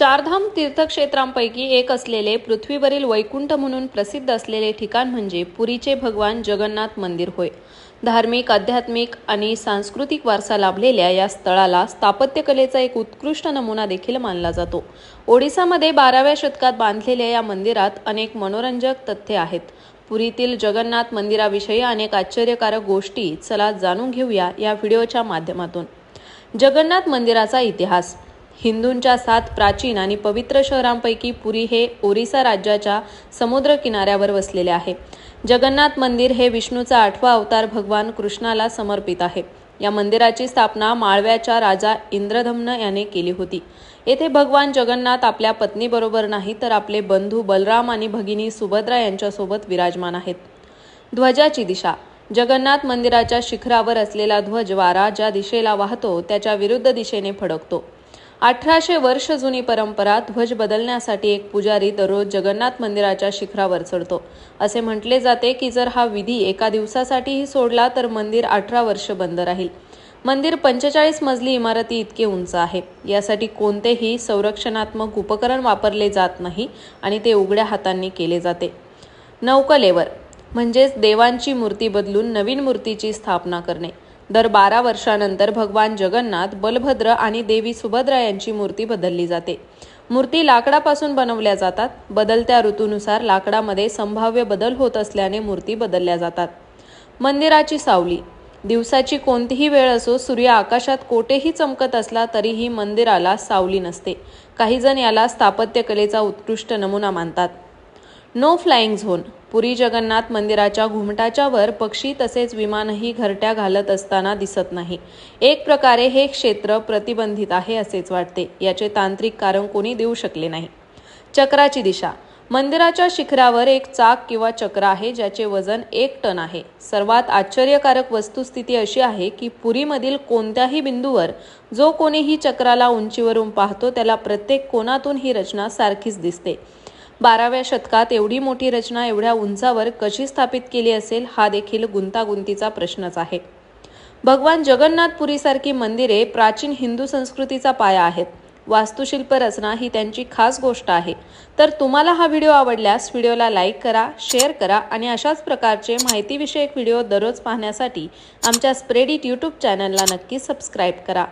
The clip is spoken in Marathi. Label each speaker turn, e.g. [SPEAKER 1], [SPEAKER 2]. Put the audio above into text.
[SPEAKER 1] चारधाम तीर्थक्षेत्रांपैकी एक असलेले पृथ्वीवरील वैकुंठ म्हणून प्रसिद्ध असलेले ठिकाण म्हणजे पुरीचे भगवान जगन्नाथ मंदिर होय. धार्मिक आध्यात्मिक आणि सांस्कृतिक वारसा लाभलेल्या या स्थळाला स्थापत्यकलेचा एक उत्कृष्ट नमुना देखील मानला जातो. ओडिसामध्ये बाराव्या शतकात बांधलेल्या या मंदिरात अनेक मनोरंजक तथ्ये आहेत. पुरीतील जगन्नाथ मंदिराविषयी अनेक आश्चर्यकारक गोष्टी चला जाणून घेऊया या व्हिडिओच्या माध्यमातून. जगन्नाथ मंदिराचा इतिहास. हिंदूंच्या सात प्राचीन आणि पवित्र शहरांपैकी पुरी हे ओरिसा राज्याच्या समुद्र किनाऱ्यावर वसलेले आहे. जगन्नाथ मंदिर हे विष्णूचा आठवा अवतार भगवान कृष्णाला समर्पित आहे. या मंदिराची स्थापना माळव्याच्या राजा इंद्रधम्न याने केली होती. येथे भगवान जगन्नाथ आपल्या पत्नीबरोबर नाही तर आपले बंधू बलराम आणि भगिनी सुभद्रा यांच्यासोबत विराजमान आहेत. ध्वजाची दिशा. जगन्नाथ मंदिराच्या शिखरावर असलेला ध्वज वारा ज्या दिशेला वाहतो त्याच्या विरुद्ध दिशेने फडकतो. अठराशे वर्ष जुनी परंपरा ध्वज बदलण्यासाठी एक पुजारी दररोज जगन्नाथ मंदिराच्या शिखरावर चढतो. असे म्हटले जाते की जर हा विधी एका दिवसासाठीही सोडला तर मंदिर अठरा वर्ष बंद राहील. मंदिर पंचेचाळीस मजली इमारती इतके उंच आहे. यासाठी कोणतेही संरक्षणात्मक उपकरण वापरले जात नाही आणि ते उघड्या हातांनी केले जाते. नौकलेवर म्हणजेच देवांची मूर्ती बदलून नवीन मूर्तीची स्थापना करणे. दर बारा वर्षानंतर भगवान जगन्नाथ बलभद्र आणि देवी सुभद्रा यांची मूर्ती बदलली जाते. मूर्ती लाकडापासून बनवल्या जातात. बदलत्या ऋतूनुसार लाकडामध्ये संभाव्य बदल होत असल्याने मूर्ती बदलल्या जातात. मंदिराची सावली. दिवसाची कोणतीही वेळ असो सूर्य आकाशात कोठेही चमकत असला तरीही मंदिराला सावली नसते. काही जण याला स्थापत्यकलेचा उत्कृष्ट नमुना मानतात. No flying zone Puri Jagannath मंदिराच्या घुमटाच्या वर पक्षी तसेच विमानही घरट्या घालत असताना दिसत नाही. एक प्रकारे हे क्षेत्र प्रतिबंधित आहे असेच वाटते. याचे तांत्रिक कारण कोणी देऊ शकले नाही. चक्राची दिशा. मंदिराच्या शिखरावर एक चाक किंवा चक्र आहे ज्याचे वजन एक टन आहे. सर्वात आश्चर्यकारक वस्तुस्थिती अशी आहे की पुरीमधील कोणत्याही बिंदूवर जो कोणीही चक्राला उंचीवरून पाहतो त्याला प्रत्येक कोणातून ही रचना सारखीच दिसते. बाराव्या शतकात एवढी मोठी रचना एवढ्या उंचावर कशी स्थापित केली असेल हा देखील गुंतागुंतीचा प्रश्नच आहे. भगवान जगन्नाथपुरीसारखी मंदिरे प्राचीन हिंदू संस्कृतीचा पाया आहेत. वास्तुशिल्प रचना ही त्यांची खास गोष्ट आहे. तर तुम्हाला हा व्हिडिओ आवडल्यास व्हिडिओला लाईक करा शेअर करा आणि अशाच प्रकारचे माहितीविषयक व्हिडिओ दररोज पाहण्यासाठी आमच्या स्प्रेडिट यूट्यूब चॅनलला नक्की सबस्क्राईब करा.